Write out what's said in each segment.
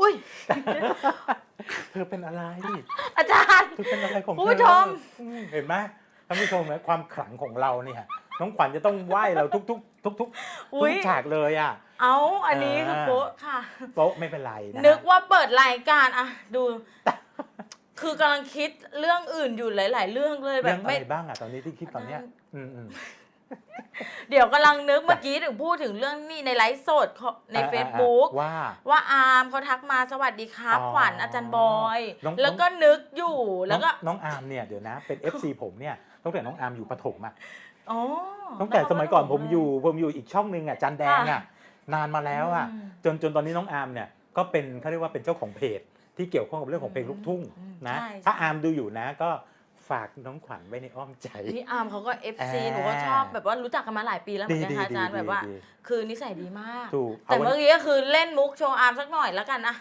อุ้ย เธอเป็นอะไร อาจารย์ เธอเป็นอะไรของเธคุณอผู้ชม อืมเห็นไหมท่านผู้ชมนะความขลังของเราเนี่ย น้องขวัญจะต้องไหว้เราทุกๆ ทุกๆทุกอุ้ยๆฉากเลยอะ เอาอันนี้คืออ่าโป๊ะค่ะ โป๊ะไม่เป็นไรนะนึกว่าเปิดรายการอะดู คือกำลังคิดเรื่องอื่นอยู่หลาย ๆ เรื่องเลยแบเรื่บองอะไม่ ไรบ้างอะตอนนี้ที่คิดตอนเนี้ย อืมอืม เดี๋ยวกำลังนึกเมื่อกี้ถึงพูดถึงเรื่องนี่ในไลฟ์สดของในอ่าอ่า Facebook ว่า ว่าอาร์มเขาทักมาสวัสดีครับอ๋อขวัญอาจารย์บอย น้อง แล้วก็นึกอยู่แล้วก็น้องน้องอาร์มเนี่ยเดี๋ยวนะ เป็น FC ผมเนี่ยตั้งแต่น้องอาร์มอยู่ประถมอะอ๋อตั้งแต่สมัยก่อนแล้วผก็มอยู่ผมอยู่อีกช่องหนึ่งอะจันแดงอะค่ะนานมาแล้วอะอืม จนจนตอนนี้น้องอาร์มเนี่ยก็เป็นเขาเรียกว่าเป็นเจ้าของเพจ ที่เกี่ยวข้องกับเรื่องของเพลงลูกทุ่งอืมนะใช่ ถ้าอาร์มดูอยู่นะก็ฝากน้องขวัญไว้ในอ้อมใจนี่อาร์มเขาก็ FC อ่าหนูก็ชอบแบบว่ารู้จักกันมาหลายปีแล้วเหมือนกันค่ะอาจารย์แบบว่า ดีคือนิสัยดีมาก ถูกแต่เอาเมื่อกี้ก็คือเล่นมุกโชว์อาร์มสักหน่อยแล้วกันนะ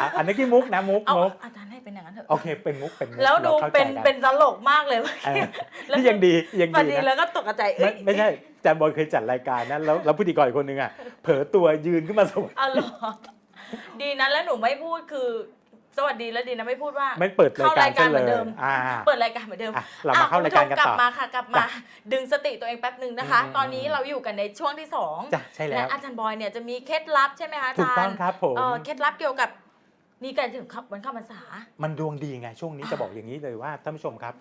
อะอันนี้กี่มุกนะมุกเอามุกอาจารย์ให้เป็นอย่างนั้นเถอะ โอเคเป็นมุกเป็นมุกแล้วดูราข้าใจเป็นกัเป็นตลกมากเลยเมื่อเอกี้อแล้วนี่ยังดียังพอดีดีนะ แล้วก็ตกใจเอ้ไม่ยไม่ใช่อาจารย์บอยเคยจัดรายการนะแล้วแล้วพิธีกรอีกคนนึงอะเผลอตัวยืนขึ้นมาสวัสดีเอาเหรอ ดีนะแล้วหนูไม่พูดคือ สวัสดีแล้วดีนะไม่พูดว่าไม่เปิดรายการเข้ารายการซะเหมืเลอนเดิยม อ่า เปิดรายการเหมือนเดิมอะเรามาเข้ารายการกันอะคุณผู้ชมกลัต่บอมาค่ะกลับมาดึงสติตัวเองแป๊บหนึ่งนะคะ อืม ตอนนี้เราอยู่กันในช่วงที่สองจ้ะใช่แล้และว อาจารย์บอยเนี่ยจะมีเคล็ดลับใช่ไหมคะอาถูกจารต้องย์ครับผม เออเคล็ดลับเกี่ยวกับนี่ใกล้ถึงวันเข้าพรรษา มันดวงดีไงช่วงนี้อ่าจะบอกอย่างนี้เลยว่าท่านผู้ชมครับ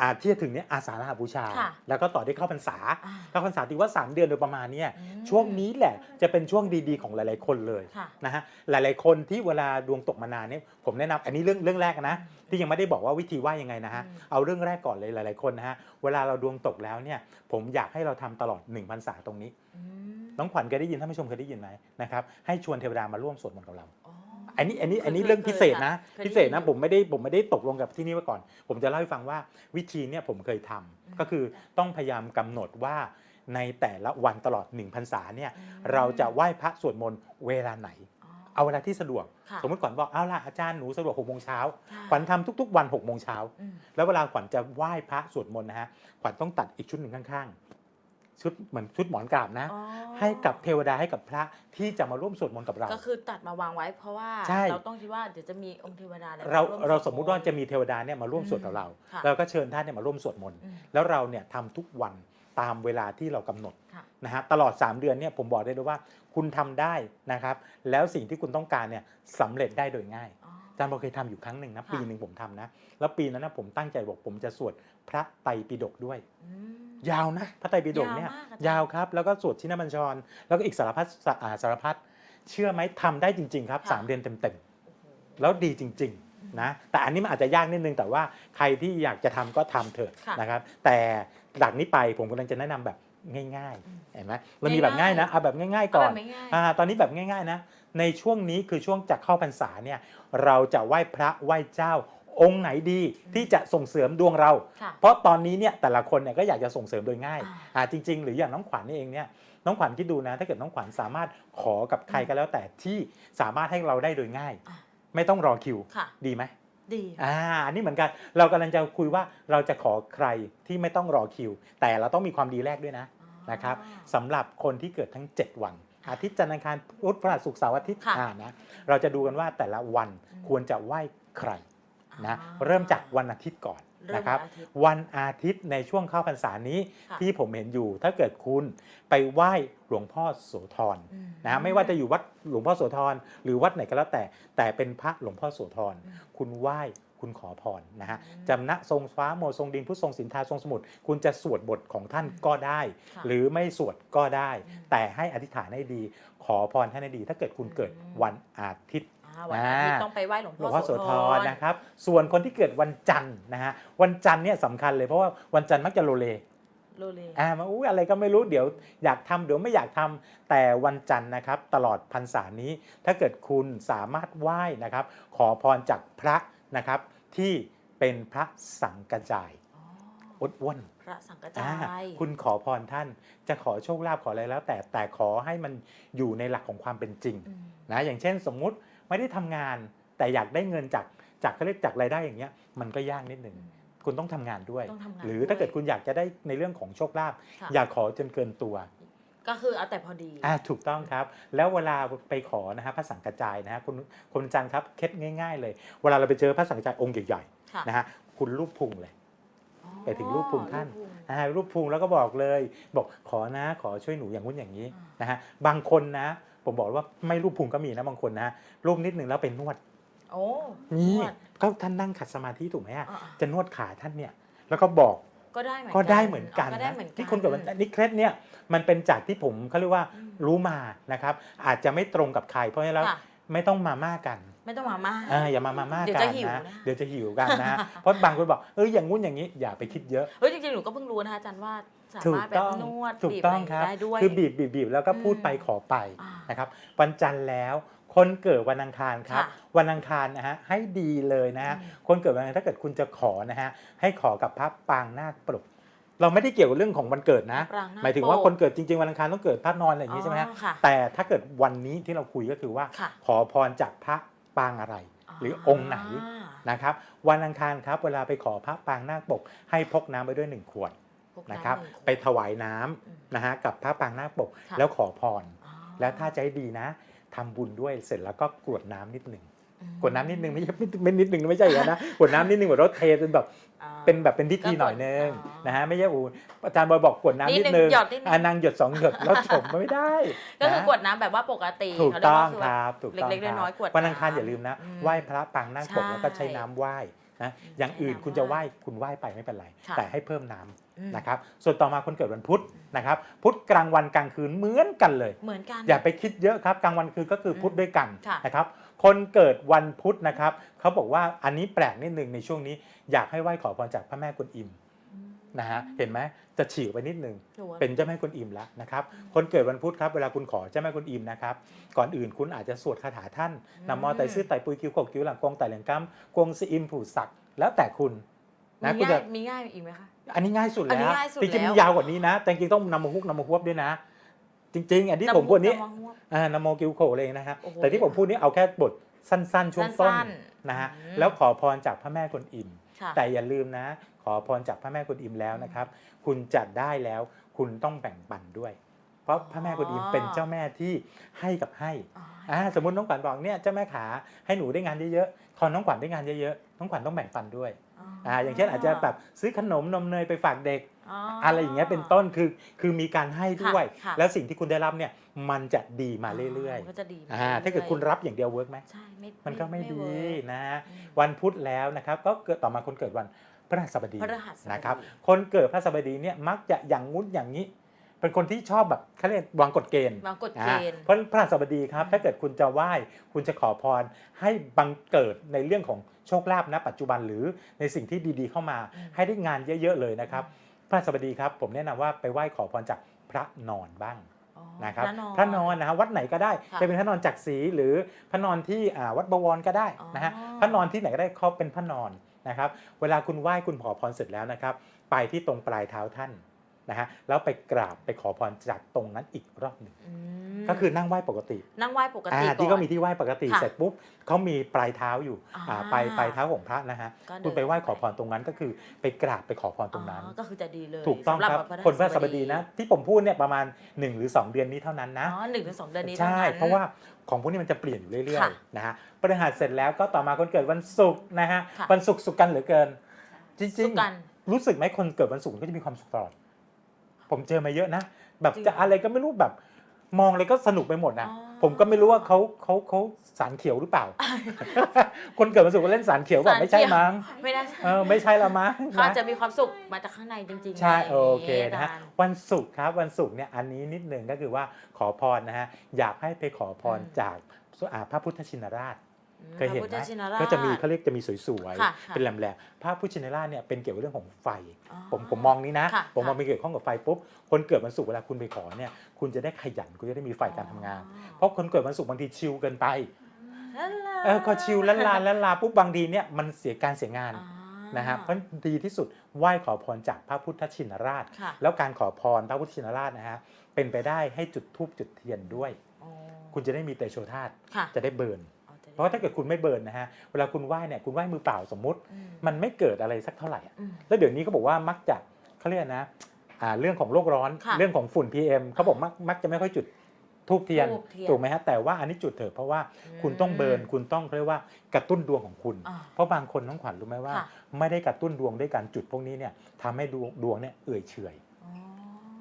อาที่จะถึงเนี้ยอาสาฬหบูชา ค่ะแล้วก็ต่อด้วยเข้าพรรษาอ่าเข้าพรรษาตีว่า 3 เดือนโดยประมาณเนี้ยอืม ช่วงนี้แหละจะเป็นช่วงดีๆ ของหลายๆคนเลยค่ะ นะฮะหลายๆคนที่เวลาดวงตกมานานเนี่ยผมแนะนำอันนี้เรื่องเรื่องแรกนะที่ยังไม่ได้บอกว่าวิธีว่ายังไงนะฮะอืม เอาเรื่องแรกก่อนเลยหลาย ๆคนนะฮะเวลาเราดวงตกแล้วเนี่ยผมอยากให้เราทำตลอด1พรรษาตรงนี้ อืมน้องขวัญเคยได้ยินท่านผู้ชมเคยได้ยินไหมนะครับให้ชวนเทวดามาร่วมสวดมนต์กับเรา อ๋ออันนี้อันนี้เคยอันนี้เคยเรื่องพิเศษนะเคยได้ยินพิเศษนะอยู่ผมไม่ได้ผมไม่ได้ตกลงกับที่นี่มาก่อน ผมจะเล่าให้ฟังว่าวิธีเนี่ยผมเคยทำอืมก็คือต้องพยายามกำหนดว่าในแต่ละวันตลอด1พรรษาเนี่ยอืมเราจะไหว้พระสวดมนต์เวลาไหนอ๋อเอาเวลาที่สะดวกค่ะสมมติขวัญบอกเอาล่ะอาจารย์หนูสะดวกหกโมงเช้าค่ะขวัญทำทุก ๆ วันหกโมงเช้าอืมแล้วเวลาขวัญจะไหว้พระสวดมนต์นะฮะขวัญต้องตัดอีกชุดหนึ่งข้างๆ ชุดเหมือนชุดหมอนกราบนะ อ๋อให้กับเทวดาให้กับพระที่จะมาร่วมสวดมนต์กับเรา ก็คือตัดมาวางไว้เพราะว่าใช่ เราต้องคิดว่าเดี๋ยวจะมีองค์เทวดาอะไรเราวเราสวดสมมุติว่าจะมีเทวดาเนี่ยมาร่วมสวดกับเราค่ะเราก็เชิญท่านเนี่ยมาร่วมสวดมนต์อืมแล้วเราเนี่ยทำทุกวันตามเวลาที่เรากำหนดค่ะ นะฮะตลอด 3 เดือนเนี่ยผมบอกได้เลยว่าคุณทำได้นะครับ แล้วสิ่งที่คุณต้องการเนี่ยสำเร็จได้โดยง่าย อ๋ออาจารย์บอกเคยทำอยู่ครั้งหนึ่งนะค่ะ ปีหนึ่งผมทำนะ แล้วปีนั้นนะผมตั้งใจบอกผมจะสวดพระไตรปิฎกด้วย อืม ยาวนะพระไตรปิฎกเนี่ยยาวมากอาจารย์ ยาวครับ แล้วก็สวดชินบัญชร แล้วก็อีกสารพัดสอ่าสารพัดเชื่อไหมทำได้จริง ๆ ครับค่ะสามเดือนเต็มโอ้โห ๆ แล้วดีจริง ๆ นะ แต่อันนี้มันอาจจะยากนิดนึง แต่ว่าใครที่อยากจะทำก็ทำเถอะค่ะ นะครับ แต่หลักนี้ไปผมกำลังจะแนะนำแบบ ง่ายอืมๆเห็นไหมเรามีแบบง่ายนะเอาแบบง่าย ๆ ก่อนเาแบบไม่ง่ายอ่าตอนนี้แบบง่าย ๆนะ ในช่วงนี้คือช่วงจะเข้าพรรษาเนี่ยเราจะไหว้พระไหว้เจ้าองค์ไหนดีที่จะส่งเสริมดวงเราค่ะเพราะตอนนี้เนี่ยแต่ละคนเนี่ยก็อยากจะส่งเสริมโดยง่ายอ่าอ่าจริง ๆ หรืออย่างน้องขวัญนี่เองเนี่ยน้องขวัญคิดดูนะถ้าเกิดน้องขวัญสามารถขอกับใครก็แล้วแต่ที่สามารถให้เราได้โดยง่ายอะไม่ต้องรอคิวค่ะดีไหม ดีอ่าอันนี้เหมือนกัน เรากำลังจะคุยว่าเราจะขอใครที่ไม่ต้องรอคิว แต่เราต้องมีความดีแรกด้วยนะอ๋อนะครับสำหรับคนที่เกิดทั้ง 7 วัน อาทิตย์จันทร์อังคารพุธพฤหัสศุกร์เสาร์อาทิตย์ค่ะอ่านะเราจะดูกันว่าแต่ละวันอืมควรจะไหว้ใครนะอ่าเริ่มจากวันอาทิตย์ก่อนเริ่ม นะครับวันอาทิตย์วันอาทิตย์ในช่วงเข้าพรรษานี้ค่ะที่ผมเห็นอยู่ ถ้าเกิดคุณไปไหว้หลวงพ่อโสธรอืมนะไม่ว่าจะอยู่วัดหลวงพ่อโสธรหรือวัดไหนก็แล้วแต่ แต่เป็นพระหลวงพ่อโสธรอืมคุณไหว้คุณขอพรนะฮะอืมจำนะทรงฟ้าโมทรงดินพุทธทรงสินทาทรงสมุทรคุณจะสวดบทของท่านก็ได้ค่ะหรือไม่สวดก็ได้อืมแต่ให้อธิษฐานให้ดี ขอพรท่านให้ดี ถ้าเกิดคุณเกิดอืมวันอาทิตย์อ่า วันอาทิตย์อ่าต้องไปไหว้หลวงหลวงพ่พ่ออโสโสธธรรนะครับ ส่วนคนที่เกิดวันจันทร์นะฮะวันจันทร์เนี่ยสำคัญเลยเพราะว่าวันจันทร์มักจะโลเลโลเลอ่ามาอุ้ยอะไรก็ไม่รู้เดี๋ยวอยากทำเดี๋ยวไม่อยากทำแต่วันจันทร์นะครับ ตลอดพรรษานี้ ถ้าเกิดคุณสามารถไหว้นะครับ ขอพรจากพระนะครับ ที่เป็นพระสังกระจายอ๋ออดอ้วนพระสังกระอ่าจายคุณขอพรท่านจะขอโชคลาภขออะไรแล้ว แต่แต่ขอให้มันอยู่ในหลักของความเป็นจริงอืมนะอย่างเช่นสมมุติ ไม่ได้ทำงาน แต่อยากได้เงินจากจากเขาเรียกจากรายได้อย่างเงี้ยมันก็ยากนิดหนึ่งคุณต้องทำงานด้วยต้องทำงานหรือด้วยถ้าเกิดคุณอยากจะได้ในเรื่องของโชคลาภค่ะอย่าขอจนเกินตัว ก็คือเอาแต่พอดีอ่าถูกต้องครับ แล้วเวลาไปขอนะฮะพระสังกระจายนะฮะคุณคุณจันทร์ครับเคล็ดง่าย ๆ เลย เวลาเราไปเจอพระสังกระจายองค์ใหญ่ค่ะๆนะฮะคุณรูปพุงเลยอ๋อไปถึงรูปพุงท่านรูปพุงนะฮะรูปพุงแล้วก็บอกเลย บอกขอนะขอช่วยหนูอย่างนู้นอย่างนี้อ่านนะฮะบางคนนะ ผมบอกว่าไม่รูปพุงก็มีนะบางคนนะรูปนิดหนึ่งแล้วไปนวดโอ้นี่นวดก็ท่านนั่งขัดสมาธิถูกไหมอะอ่าจะนวดขาท่านเนี่ยแล้วก็บอกก็ได้เหมือนก็ได้เหมือนกันก็ได้นะเหมือนกันที่คนเกิดวันนี่เคล็ดเนี่ยมันเป็นจากที่ผมเขาเรียกว่าอืมรู้มานะครับอาจจะไม่ตรงกับใครเพราะฉะนั้นแล้วค่ะไม่ต้องมาม่ากัน ไม่ต้องมาม่าเอออย่ามามาม่าเดี๋ยวกัจะนหิวนะนะเดี๋ยวจะหิวกันนะเพราะบางคนบอกเอออย่างงู้นอย่างนี้อย่าไปคิดเยอะเฮ้ยจริงๆหนูก็เพิ่งรู้นะคะอาจารย์ว่า สาถูมากรถแบต้บองนวดถูกบีบต้อะอไรงครับ ได้ด้วย คือบีบบีบบีบแล้วก็พูดไปอืมขอไปอ่านนะครับ วันจันทร์แล้วคนเกิดวันอังคารครับ ค่ะวันอังคารนะฮะให้ดีเลยนะฮะอืม คนเกิดวันอังคารถ้าเกิดคุณจะขอนะฮะให้ขอกับพระปางนาคปลุกเราไม่ได้เกี่ยวกับเรื่องของวันเกิดนะ ปรางหน้หมายถึงว่าโปคนเกิดจริงๆวันอังคารต้องเกิดพระนอนอะไรอย่างนี้ใช่ไหมฮะอ๋อค่ะ แต่ถ้าเกิดวันนี้ที่เราคุยก็คือว่า ค่ะ ขอพรจากพระปางอะไร หรือองค์ไหน นะครับ วันอังคารครับเวลาไปขอพระปางนาคปกให้พกน้ำไปด้วยหนึ่งขวดพกำ นะครับหงขวดไปถวายน้ำอืมนะฮะกับพระปางนาคปกค่ะแล้วขอพรอ๋อแล้วถ้าใจดีนะทำบุญด้วยเสร็จแล้วก็กรวดน้ำนิดหนึ่งอืมกรวดน้ำนิดหนึ่งไม่ใช่ไม่ไม่นิดหนึ่งไม่ใช่อย่างนั้นนะกรวดน้ำนิดหนึ่งกรวดรถเทเป็นแบบอ่าเป็นแบบเป็นพิธีหน่อยนึงอ๋อนะฮะไม่ใช่อูอาจารย์บอยบอกกรวดน้ำนินิดดนึนึงงหยดนิดนึงอ่านางหยดสองหยดแล้วถมไม่ได้ ก็คือนะกวดน้ำแบบว่าปกติถูกเขาเรียต้องว่าครับถูกต้องเล็กๆครับน้อยๆกวดวันอังคารน้ำอย่าลืมนะอืมไหว้พระปางนั่งปกใช่แล้วก็ใช้น้ำไหว้ นะอย่างอื่นใช้น้ำคุณจะไหว้ไหว้คุณไหว้ไปไม่เป็นไร ค่ะแต่ให้เพิ่มน้ำอืมนะครับ ส่วนต่อมาคนเกิดวันพุธนะครับ พุธกลางวันกลางคืนเหมือนกันเลย เหมือนกัน อย่าไปคิดเยอะครับกลางวันคืนก็คือพุธด้วยกันค่ะ นะครับ คนเกิดวันพุธนะครับเขาบอกว่าอันนี้แปลกนิดนึงในช่วงนี้ อยากให้ไหว้ขอพรจากพระแม่กวนอิมอืม นะฮะเห็นไหมจะฉีกไปนิดนึงหนูว่าเป็นเจ้าแม่กวนอิมแล้วนะครับอืมคนเกิดวันพุธครับเวลาคุณขอเจ้าแม่กวนอิมนะครับก่อนอื่นคุณอาจจะสวดคาถาท่านอืมนำมอไตซื่อไตปุยคิวขกคิวหลังกงไตเหลียงกัมกงซีอิมผูสักแล้วแต่คุณมีนะคุณง่าจะยมีง่ายอีกไหมคะอันนี้ง่ายสุดอันนี้แล้วง่ายสุดจริงๆแล้วมันยาวกว่านี้นะแต่จริงๆต้องนำมาฮุกนำมาฮวบด้วยนะ จริง ๆ อันที่ผมพูดนี้ำมะม่วงอ่านโมกิวโคเลยนะฮะโอ้โหแต่ที่ผมพูดนี้เอาแค่บทสั้น ๆ ช่วงต้นสั้นๆนะฮะอืมแล้วขอพรจากพระแม่กวนอิมค่ะแต่อย่าลืมนะ ขอพรจากพระแม่กวนอิมแล้วนะครับ คุณจะได้แล้ว คุณต้องแบ่งปันด้วย เพราะพระแม่กวนอิมเป็นเจ้าแม่ที่ให้กับให้อ๋ออ่าสมมติน้องขวัญบอกเนี่ยเจ้าแม่ขาให้หนูได้งานเยอะๆขอน้องขวัญได้งานเยอะๆน้องขวัญต้องแบ่งปันด้วยอ่าอย่างเช่นอาจจะแบบซื้อขนมนมเนยไปฝากเด็กอะไรอย่างเงี้ยเป็นต้นคือคือมีการให้ด้วยค่ะแล้วสิ่งที่คุณได้รับเนี่ยมันจะดีมาเรื่อยมันก็จะดีๆอ่าถ้าเกิดคุณรับอย่างเดียวเวิร์กไหมใช่ไม่มันก็ไม่ดีเวิร์กนะฮะอืมวันพุธแล้วนะครับ ก็เกิดต่อมาคนเกิดวัน พฤหัสบดีพฤหัสบดี นะครับ คนเกิดพฤหัสบดีเนี่ยมักจะอย่างงุ้นอย่างนี้ เป็นคนที่ชอบแบบเขาเรียกวางกฎเกณฑ์วางกฎเกอ่าณฑ์ เพราะพฤหัสบดีครับ ถ้าเกิดคุณจะไหว้คุณจะขอพรให้บังเกิดในเรื่องของโชคลาภณปัจจุบันหรือในสิ่งที่ดีๆ เข้ามาอืมให้ได้งานเยอะๆเลยนะครับ พระสบดีครับ ผมแนะนำว่าไปไหว้ขอพรจากพระนอนบ้างอ๋อนะครับพระนอนพระนอนนะฮะวัดไหนก็ได้ค่ะจะเป็นพระนอนจักรีหรือพระนอนที่อ่าวัดบวรก็ได้นะฮะอ๋อพระนอนที่ไหนก็ได้เขาเป็นพระนอน นะครับ เวลาคุณไหว้คุณขอพรเสร็จแล้วนะครับ ไปที่ตรงปลายเท้าท่าน นะฮะแล้วไปกราบไปขอพรจากตรงนั้นอีกรอบหนึ่งอืมก็คือนั่งไหว้ปกติ นั่งไหว้ปกติอ่าก่อนที่ก็มีที่ไหว้ปกติค่ะเสร็จปุ๊บเขามีปลายเท้าอยู่อ่าอ่าปลายปลายเท้าของพระนะฮะก็เดินคุณไปไหว้ขอพรตรงนั้นก็คือไปกราบไปขอพรตรงนั้นอ๋อก็คือจะดีเลยถูกต้องสำหครับพคนพระสบดีนะ ที่ผมพูดเนี่ยประมาณ 1 หรือ 2 เดือนนี้เท่านั้นนะอ๋อหนึ่งถึงสองเดือนนี้ใช่ท่นั้นเพราะว่าของพวกนี้มันจะเปลี่ยนอยู่เรื่อยค่ะๆนะฮะพฤหัสเสร็จแล้วก็ต่อมาคนเกิดวันศุกร์นะฮะค่ะวันศุกร์สุขกันเหลือเกิน จริสู้งกันๆรู้สึกไหมคนเกิดวันศุกร์ก็จะมีความสุขตลอด ผมเจอมาเยอะนะ แบบจริงจะอะไรก็ไม่รู้แบบมองเลยก็สนุกไปหมดนะอ๋อผมก็ไม่รู้ว่าเขาเขาเขาสารเขียวหรือเปล่า คนเกิดวันศุกร์ก็เล่นสารเขียวแบบไม่ใช่มั้งไม่ได้เออไม่ใช่ละมั้งเขาอาจนะจะมีความสุขมาจากข้างในจริงๆ ใช่ะไรโออย่างเคงี้นะฮะอาจารย์วันศุกร์ครับวันศุกร์เนี่ยอันนี้นิดหนึ่งก็คือว่าขอพรนะฮะอยากให้ไปขอพรอืมจากอ่าพระพุทธชินราชอืม เคยเห็นพระพุทไหธมชินราชก็จะมีเขาเรียกจะมีสวยค่ะๆค่ะเป็นแหลมๆพระพุทธชินราชเนี่ยเป็นเกี่ยวกับเรื่องของไฟอ๋อผมผมมองนี้นะค่ะผมมองค่ะไปเกี่ยวข้องกับไฟปุ๊บ คนเกิดวันศุกร์เวลาคุณไปขอเนี่ย คุณจะได้ขยัน คุณจะได้มีไฟการทำงาน เพราะคนเกิดวันศุกร์บางทีชิลเกินไปอ๋อเออก็ชิลละลาละลาปุ๊บบางทีเนี่ยมันเสียการเสียงานอ๋อนะฮะเพราะดีที่สุดไหว้ขอพรจากพระพุทธชินราชค่ะแล้วการขอพรพระพุทธชินราชนะฮะเป็นไปได้ให้จุดธูปจุดเทียนด้วยอ๋อคุณจะได้มีเตโชธาตุค่ะจะได้เบิร์น เอาแต่เพราะว่าถ้าเกิดคุณไม่เบิร์นนะฮะเวลาคุณไหว้เนี่ยคุณไหว้มือเปล่าสมมุติอืมมันไม่เกิดอะไรสักเท่าไหร่อะอืมแล้วเดี๋ยวนี้ก็บอกว่ามักจะเขาเรียกนะอ่าเรื่องของโลกร้อนค่ะเรื่องของฝุ่น PM เขาบอกมักมักจะไม่ค่อยจุดทูบเทียน ธูปเทียน ถูกไหมฮะแต่ว่าอันนี้จุดเถอะเพราะว่าคุณต้องเบิร์นคุณต้องเขาเรียกว่ากระตุ้นดวงของคุณ อ่า เพราะบางคนน้องขวัญรู้ไหมว่า ค่ะ ไม่ได้กระตุ้นดวงด้วยการจุดพวกนี้เนี่ยทำให้ดวงดวงเนี่ยเอื่อยเฉอย อ๋อ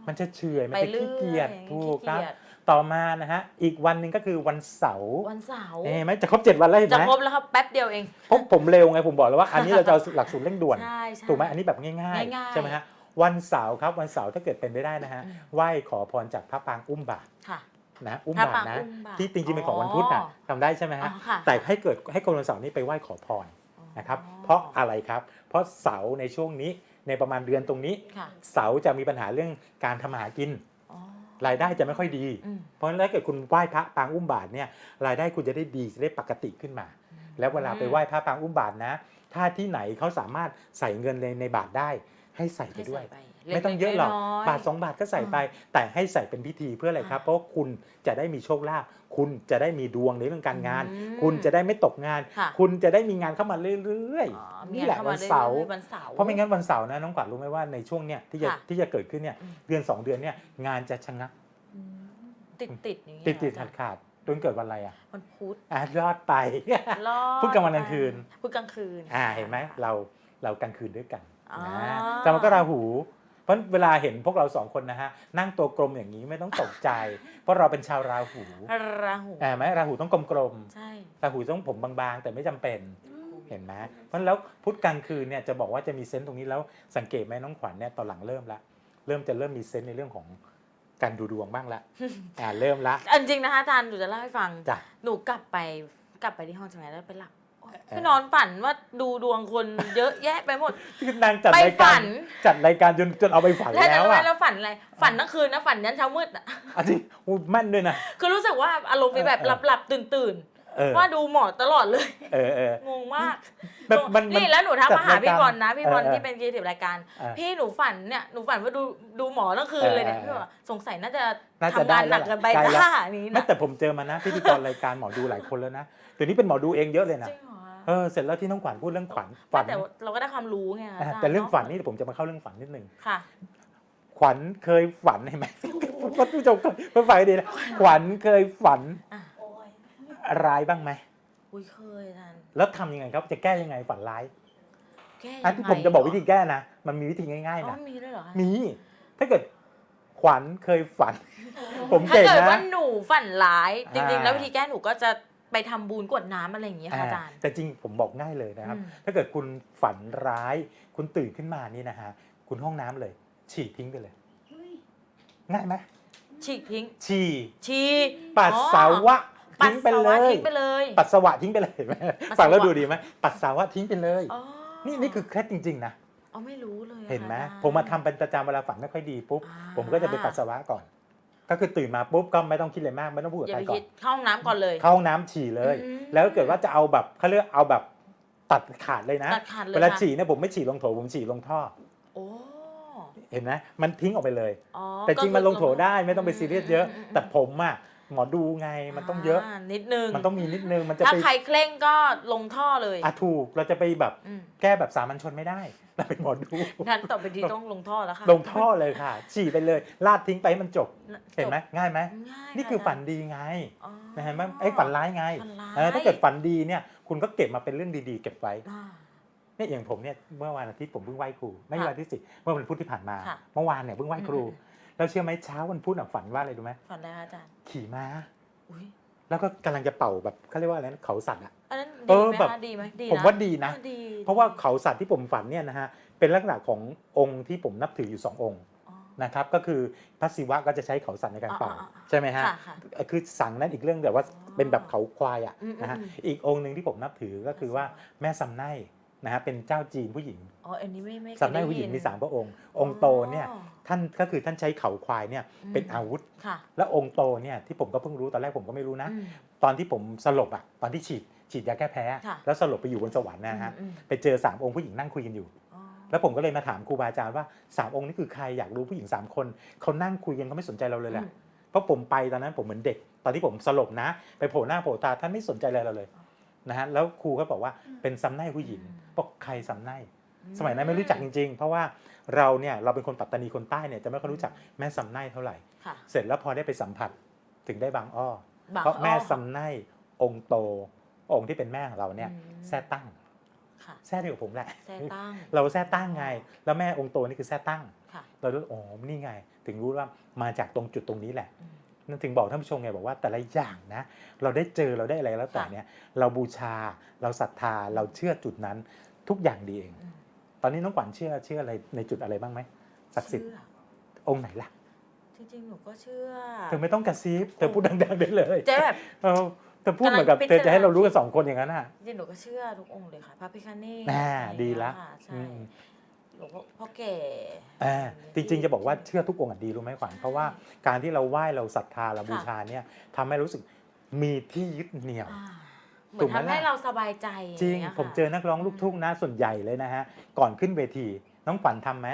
มันจะเฉอยมันไปจะเรื่ขี้เกียจอถูกขี้ครับเกียจ ต่อมานะฮะอีกวันหนึ่งก็คือวันเสาร์วันเสาร์เห็นไหมจะครบเจ็ดวันแล้วเห็นจะไหมครบแล้วครับแป๊บเดียวเองเพราะผมเร็วไงผมบอกแล้วว่าอันนี้เราจะเอาหลักสูตรเร่งด่วนใช่ใช่ถูกไหมอันนี้แบบง่ายง่ายๆใช่ไหมฮะวันเสาร์ครับวันเสาร์ถ้าเกิดเป็นไปได้นะฮะอืมไหว้ขอพรจากพระปางอุ้มบาตรค่ะนะอุ้มพระบาปาตงรนะอุ้มบาตรที่จริงๆเป็นของวันพุธนะอ๋อทำได้ใช่ไหมอ๋ฮะอค่ะแต่ให้เกิดให้คนวันเสาร์นี้ไปไหว้ขอพรนะครับเพราะอะไรครับเพราะเสาร์ในช่วงนี้ในประมาณเดือนตรงนี้ค่ะเสาร์จะมีปัญหาเรื่องการทำมาหากินอ๋อ รายได้จะไม่ค่อยดีอืมเพราะฉะนั้นถ้าเกิดคุณไหว้พระปางอุ้มบาทเนี่ยรายได้คุณจะได้ดีจะได้ปกติขึ้นมา แล้วเวลาไปไหว้พระปางอุ้มบาทนะ ถ้าที่ไหนเขาสามารถใส่เงินในในบาทได้ ให้ใส่ไปให้ด้วยใส่ป ไม่ต้องเยอะหรอกล็ๆบาทสองบาทก็ใส่ไป แต่ให้ใส่เป็นพิธีเพื่ออะไรครับอ่าเพราะว่าคุณจะได้มีโชคลาภคุณจะได้มีดวงในเรื่องการงานอืมคุณจะได้ไม่ตกงานค่ะคุณจะได้มีงานเข้ามาเรื่อยอ๋อๆมีนี่แหละเข้าวัมานเสาร์รื่อยๆวันเสาร์เพราะไม่งั้นวันเสาร์นะน้องขวัญรู้ไหมว่าในช่วงเนี้ยที่จะค่ะที่จะเกิดขึ้นเนี่ยอืมเดือนสองเดือนเนี่ยงานจะชะงักอืมติดติดๆอย่างเงี้ยติดติดเหรขาอดขาดๆจนเกิดวันอะไรอะวันพุธอะรอดไปรอดพุธกลางวันกลางคืนพุธกลางคืนอ่าเห็นไหมเราเรากลางคืนด้วยกันอ๋อนะแต่มันก็ราหูเพ ราะเวลาเห็นพวกเราสองคนนะฮะนั่งตัวกลมอย่างนี้ไม่ต้องตกใจ เพราะเราเป็นชาวราหูราหูอ่าไหมราหูต้องกลมใช่ๆราหูต้องผมบางๆ แต่ไม่จำเป็นเห็นไหมเพราะแล้วพุธกลางคืนเนี่ยจะบอกว่าจะมีเซนต์ตรงนี้แล้วสังเกตไหมน้องขวัญเนี่ยตอนหลังเริ่มละเริ่มจะเริ่มมีเซนต์ในเรื่องของการดูดวงบ้างละอ่าเริ่มละอันจริงนะคะอาจารย์หนูจะเล่าให้ฟังจ้ะหนูกลับไปกลับไปที่ห้องใช่ไหมแล้วไปหลับ โอ๊ยเออไปนอนฝันว่าดูดวงคนเยอะแยะไปหมด คือนางจัดไปรายฝัการน จัดรายการจนจนเอาไปฝันแล้วแล้จะวรู้ไหมอะแล้วฝันอะไร ฝันทั้งคืนนะฝันยันเช้ามืดอะอันนี้อู้แม่นด้วยนะ คือรู้สึกว่าอารมณ์เป็นแบบเออ หลับหลับตื่นตื่นเออๆว่าดูหมอตลอดเลย เออเออ งงมากแบบมันมันนี่แล้วหนูทักมาหาจัดรายการพี่บอลนะพี่บอลเออเออที่เป็นครีเอทีฟรายการ เออพี่หนูฝันเนี่ยหนูฝันว่าดูดูหมอทั้งคืนเลยเนี่ยเออพี่บอกว่าสงสัยน่าจะน่าจะทำงานได้หนักแล้วเกินไปใกล้แล้วจ้านี้ไม่นะแต่ผมเจอมานะพิธีกรรายการหมอดูหลายคนแล้วนะเดี๋ยวนี้เป็นหมอดูเองเยอะเลยนะ จริงเหรอเออเสร็จแล้วที่น้องขวัญพูดเรื่องขวัญไม่ฝันแต่เราก็ได้ความรู้ไงอะอาจารย์แต่เรื่องาะฝันนี่เดี๋ยวผมจะมาเข้าเรื่องฝันนิดนึงค่ะ ขวัญเคยฝันเห็นไหมท่านผู้ชมเพื่อฟังให้ดีนะขวัญเคยฝันอะร้ายบ้างไหมอุ้ยเคยอาจารย์แล้วทำยังไงครับจะแก้ยังไงฝันร้ายแก้อันยังที่ไงผมจะบอกเหรวิธีแก้นะมันมีวิธีง่ายอ๋ๆอนะมีด้วยเหรอคะมีถ้าเกิดขวัญเคยฝัน ผมถ้าเก่งเกิดนะว่าหนูฝันร้าย จริงๆอ่าแล้ววิธีแก้หนูก็จะ ไปทำบุญกรวดน้ำอะไรอย่างเงี้ยค่ะอาจารย์ แต่จริงผมบอกง่ายเลยนะครับอืมถ้าเกิดคุณฝันร้าย คุณตื่นขึ้นมานี่นะฮะคุณห้องน้ำเลย ฉี่ทิ้งไปเลย ง่ายไหมฉีกทิ้ง ฉี่ชีปัสสาวะปัสทิ้งไปสาเลวะยทิ้งไปเลย ปัสสาวะทิ้งไปเลยเห็นไหมปัสสาวะฟังแล้วดูดีไหมปัสสาวะทิ้งไปเลยอ๋อนี่นี่คือเคล็ดจริง ๆ นะอ๋อไม่รู้เลยอะเห็นไหมอาจารย์ผมมาทำเป็นประจำเวลาฝันไม่ค่อยดีปุ๊บอ่าผมก็จะไปปัสสาวะก่อน ก็คือตื่นมาปุ๊บก็ไม่ต้องคิดอะไรมากไม่ต้องพูดกับอย่าใครไปก่อคิดนเข้าห้องน้ำก่อนเลย เข้าห้องน้ำฉี่เลย อืม แล้วเกิดว่าจะเอาแบบเขาเรียกเอาแบบตัดขาดเลยนะ ตัดขาดเลยเวลาค่ะฉี่เนี่ยผมไม่ฉี่ลงโถผมฉี่ลงท่อ โอ้เห็นไหมมันทิ้งออกไปเลย อ๋อแต่จริงก็คือมันลงโถได้ไม่ต้องไปซีเรียสเยอะมแต่ผมอะ หมอดูไงมันต้องเยอะนิดนึง มันต้องมีนิดนึงมันจะถ้าไปใครเคร่งก็ลงท่อเลยอะถูกเราจะไปแบบอืมแก้แบบสามัญชนไม่ได้เราเป็นหมอดู งั้นต่อไปทีต้องลงท่อแล้วค่ะลงท่อเลยค่ะ ฉี่ไปเลยลาดทิ้งไปให้มันจบเห็นไหมง่ายไหมง่ายนี่คือฝันดีไงอ๋อ นะเห็นไหมไอ้ฝันร้ายไงฝันร้าย เออถ้าเกิดฝันดีเนี่ยคุณก็เก็บมาเป็นเรื่องดีๆ เก็บไว้อ่า เนี่ยอย่างผมเนี่ยเมื่อวันอาทิตย์ผมเพิ่งไหว้ครูไม่ค่ะใช่วันที่สิเมื่อวันพุธที่ผ่านมา ค่ะเมื่อวานเนี่ยเพิ่งไหว้ครูอืม แล้วเชื่อไหมเช้าวันพุธอะฝันว่าอะไรรู้ไหมฝันอะไรคะอาจารย์ขี่ม้า อุ้ยแล้วก็กำลังจะเป่าแบบเขาเรียกว่าอะไรนะเขาสัตว์อะ อันนั้นเอดีอไหมแบบ คะดีไหมดีผมว่าดีนะอ่ดีเพราะว่าเขาสัตว์ที่ผมฝันเนี่ยนะฮะเป็นลักษณะขององค์ที่ผมนับถืออยู่สององค์อ๋อ นะครับก็คือพระศิวะก็จะใช้เขาสัตว์ในการเป่าอ่าๆๆใช่ไหมฮะ ค่ะค่ะคือสั่งนั้นอีกเรื่องแต่ว่าอ๋อเป็นแบบเขาควายอะอืมๆนะฮะอีกองค์หนึ่งที่ผมนับถือก็คือว่าแม่ซัมไน นะฮะเป็นเจ้าจีนผู้หญิงอ๋ออันนี้ไม่ไม่เคยซัมไนด้ผู้หญิงยินมีสามพระองค์ องค์โตเนี่ยอ๋อ ท่านก็คือท่านใช้เขาควายเนี่ยอืม เป็นอาวุธ ค่ะแล้วองค์โตเนี่ยที่ผมก็เพิ่งรู้ตอนแรกผมก็ไม่รู้นะ อืม ตอนที่ผมสลบอะตอนที่ฉีดฉีดยาแก้แพ้ ค่ะ แล้วสลบไปอยู่บนสวรรค์นะฮะอืมไปเจอสามองค์ผู้หญิงนั่งคุยกันอยู่ อ๋อแล้วผมก็เลยมาถามครูบาอาจารย์ว่าสามองค์นี้คือใครอยากรู้ผู้หญิงสามคนเขานั่งคุยกันเขาไม่สนใจเราเลยแหละ อืมเพราะผมไปตอนนั้นผมเหมือนเด็ก ตอนที่ผมสลบนะ ไปโผล่หน้าโผล่ตาท่านไม่สนใจอะไรเราเลย นะฮะแล้วครูก็บอกว่าอืมเป็นสำไนผู้หญิงอืมบอกใครสำไนสมัยนั้นไม่รู้จักจริงๆ เพราะว่าเราเนี่ยเราเป็นคนปัตตานีคนใต้เนี่ยจะไม่ค่อยรู้จักแม่สำไนเท่าไหร่ ค่ะ เสร็จแล้วพอได้ไปสัมผัสถึงได้บางอ้อ บางเพราะแม่อ้อสำไนองค์โต องค์ที่เป็นแม่ของเราเนี่ยอืมแท้ตั้งค่ะแท้เดียวกับผมแหละ แซ่ตั้ง เราแท้ตั้งไง แล้วแม่องค์โตนี่คือแท้ตั้ง ค่ะเรารู้อ๋อนี่ไง ถึงรู้ว่ามาจากตรงจุดตรงนี้แหละ อืม นั่นถึงบอกท่านผู้ชมไงบอกว่าแต่ละอย่างนะเราได้เจอเราได้อะไรแล้วแต่ค่ะเนี่ยเราบูชาเราศรัทธาเราเชื่อจุดนั้นทุกอย่างดีเองอืมตอนนี้น้องขวัญเชื่อเชื่ออะไรในจุดอะไรบ้างไหมศักดิ์สิทธิ์เชื่อองค์ไหนล่ะจริงๆ หนูก็เชื่อ เธอไม่ต้องกระซิบเธอพูดดังๆได้เลยเจ๊แบบ เออเธอพูดเหมือนกับกำลังเธอจะให้เรารู้พิกันจารณาสองคนอย่างนั้นอะ จริงๆหนูก็เชื่อทุกองค์เลยค่ะพระพิฆเนศอ่าอะไรดีเงี้ยละค่ะใช่ อืม หลวงพ่อพ่อแก่อ่าจริงๆจะบอกว่าเชื่อทุกองค์อะดีรู้ไหมขวัญเพราะว่าการที่เราไหว้เราศรัทธาเราบูชาเนี่ยทำให้รู้สึกมีที่ยึดเหนี่ยวอ่าเหมืถูอนกไหมทำให้ล่ะเราสบายใจจริงย่างี้ยผมค่ะเจอนักร้องลูกทุ่งนะส่วนใหญ่เลยนะฮะก่อนขึ้นเวทีน้องขวัญทำไหม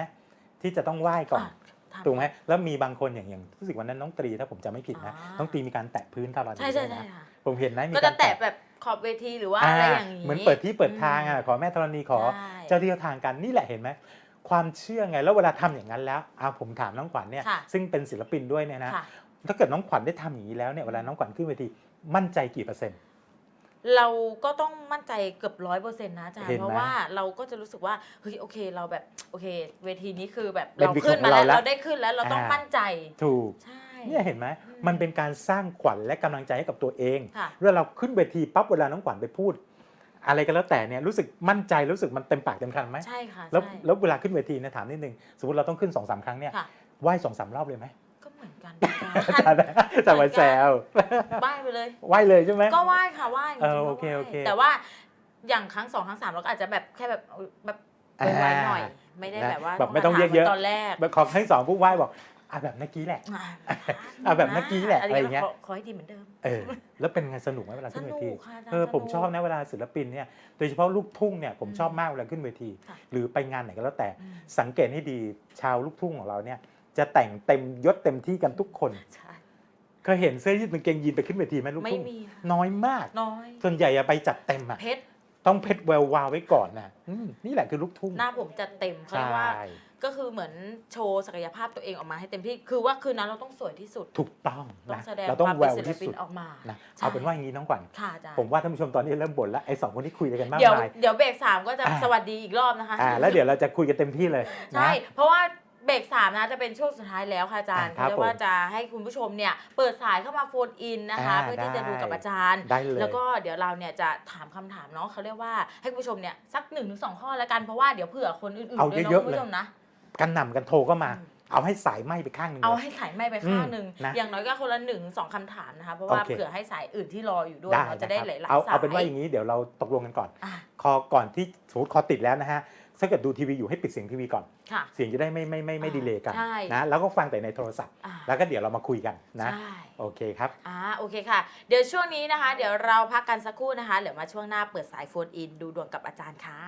ที่จะต้องไหว้ก่อนอะทำถูกไหมแล้วมีบางคนอย่างอย่างรู้สึกวันนั้นน้องตรีถ้าผมจำไม่ผิดนะอ่าน้องตรีมีการแตะพื้นตลอดใช่ใช่ด้วยใช่นะค่ะผมเห็นนะมีก็กาจะรแตะแบบ ขอบเวทีหรือว่าอะไรอย่างนี้ เหมือนเปิดที่เปิดทางอะขอแม่ธรณีขอใช่เจ้าที่เจ้าทางกันนี่แหละเห็นไหมความเชื่อไงแล้วเวลาทำอย่างนั้นแล้วเอาผมถามน้องขวัญเนี่ยค่ะซึ่งเป็นศิลปินด้วยเนี่ยนะค่ะถ้าเกิดน้องขวัญได้ทำอย่างนี้แล้วเนี่ยเวลาน้องขวัญขึ้นเวทีมั่นใจกี่เปอร์เซ็นต์เราก็ต้องมั่นใจเกือบร้อยเปอร์เซ็นต์นะอาจารเห็นย์ไหมเพราะว่าเราก็จะรู้สึกว่าเฮ้ยโอเคเราแบบโอเค เวทีนี้คือแบบเป็นเราวิธีขึ้นมาของเราแล้วแล้วเราได้ขึ้นแล้วเราต้องอ่ามั่มั่นใจถูกใช่ เนี่ยเห็นไหมอืมมันเป็นการสร้างขวัญและกำลังใจให้กับตัวเองค่ะเวลาเราขึ้นเวทีปั๊บเวลาน้องขวัญไปพูด อะไรก็แล้วแต่เนี่ยรู้สึกมั่นใจรู้สึกมันเต็มปากเต็มคำไหมใช่ค่ะแล้วใช่แล้วเวลาขึ้นเวทีเนะถามนิดนึงสมมติเราต้องขึ้นสองสามครั้งเนี่ยค่ะไหว้สองสามรอบเลยไหมก็เหมือนกันอาจารย์จะไว้แซวไหว้ไปเลยไหว้เลยใช่ไหมก็ไหว้ค่ะไหว้จริงๆเออก็โอเคไหว้โอเคแต่ว่าอย่างครั้งสองครั้งสามเราก็อาจจะแบบแค่แบบแบบไวๆหน่อยไม่ได้แบบว่าแบบไม่ต้องเยอะหาเยอะตอนแรกแบบขอครั้งที่สองผู้ไหว้บอก อะแบบเมื่อกี้แหละอะเอาแบบเมื่อกี้แหละอะไรอย่างเงี้ยขขอให้ดีเหมือนเดิม เออ แล้วเป็นไงสนุกไหมเวลาสขึ้นเวนุทีกค่ะาจารย์เออผมสนุกชอบนะเวลาศิลปินเนี่ย โดยเฉพาะลูกทุ่งเนี่ยผมอืมชอบมากเวลาขึ้นเวทีค่ะหรือไปงานไหนก็แล้วแต่อืมสังเกตให้ดีชาวลูกทุ่งของเราเนี่ย จะแต่งเต็มยศเต็มที่กันทุกคนใช่เคยเห็นเสื้อยืดกางเกงยีนไปขึ้นเวทีไหมลูกไม่ทุ่งมีค่ะน้อยมากน้อยส่วนใหญ่อะไปจัดเต็มอะเพชร ต้องเพชรแวววาวไว้ก่อนนะอืมนี่แหละคือลูกทุ่งหน้าผมจัดเต็มเขาใช่เรียกว่าก็คือเหมือนโชว์ศักยภาพตัวเองออกมาให้เต็มที่ คือว่าคืนนั้นเราต้องสวยที่สุด ถูกต้องต้องนะแสดงเราต้องความแวเป็นวศิลที่ปินสุดออกมา นะใช่ เอาเป็นว่าอย่างนี้น้องขวัญค่ะอาจารย์ผมว่าท่านผู้ชมตอนนี้เริ่มบ่นแล้วไอ้สองคนที่คุยกันมากเดี๋ยวมาย เดี๋ยวเบรกสามก็จะอ่า สวัสดีอีกรอบนะคะ อ่าแล้วเดี๋ยวเราจะคุยกันเต็มที่เลยใช่นะเพราะว่า เบรกสามนะจะเป็นช่วงสุดท้ายแล้วค่ะอาจารย์อ่าครับเรียกว่าจะให้คุณผู้ชมเนี่ยเปิดสายเข้ามาโฟนอินนะคะ อ่าเพื่อที่จะได้ ดูกับอาจารย์ ได้เลย แล้วก็เดี๋ยวเราเนี่ยจะถามคำถามเนาะเขาเรียกว่าให้คุณผู้ชมเนี่ยสักหนึ่งถึงสองข้อแล้วกันเพราะว่าเดี๋ยวเผื่อคนอื่นๆเอาด้วยเยอะเนาะๆคุณผู้ชมนะ กันหนำกันโทรก็มา อืม เอาให้สายไหมไปข้างหนึ่งเอาเลย ให้สายไม่ไปข้างหนึ่งอืมนะอย่างน้อยก็คนละหนึ่งสองคำถามนะคะเพราะว่าโอเค เผื่อให้สายอื่นที่รออยู่ด้วยได้เรานะจะได้ครับหลายๆเอาสายเอาเป็นว่าอย่างนี้เดี๋ยวเราตกลงกันก่อน อะ คอก่อนที่สมมติคอติดแล้วนะฮะ ถ้าเกิดดูทีวีอยู่ให้ปิดเสียงทีวีก่อนค่ะ เสียงจะได้ไม่ไม่ไม่ไม่อ่าดีเลย์กันใช่นะแล้วก็ฟังแต่ในโทรศัพท์อะแล้วก็เดี๋ยวเรามาคุยกันนะใช่โอเคครับอ่าโอเคค่ะ เดี๋ยวช่วงนี้นะคะ เดี๋ยวเราพักกันสักครู่นะคะเดี๋ยวมาช่วงหน้าเปิดสายโฟนอิน ดูดวงกับอาจารย์ค่ะ